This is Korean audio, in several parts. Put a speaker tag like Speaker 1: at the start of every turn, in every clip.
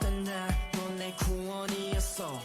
Speaker 1: 난 날, 넌내 구원이었어.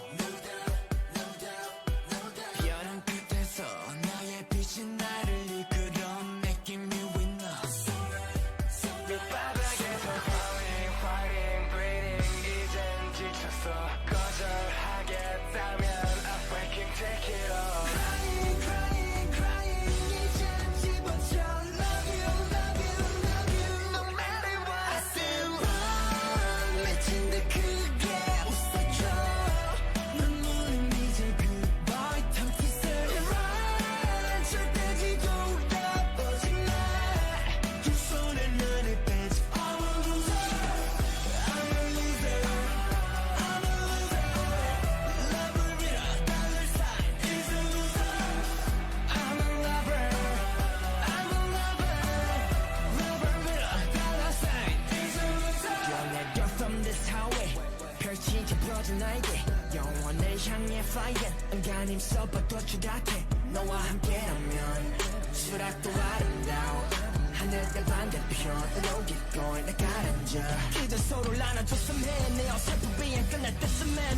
Speaker 1: 이렇게 퍼진 나에게 영원을 향해 flying. 은가님 서봐도 추락해. 너와 함께라면 수락도 아름다워. 하늘과 반대편으로 깊고 내가 앉아. 이제 서로를 안아줬으면 내 어설픈 비행 끝날 때쯤에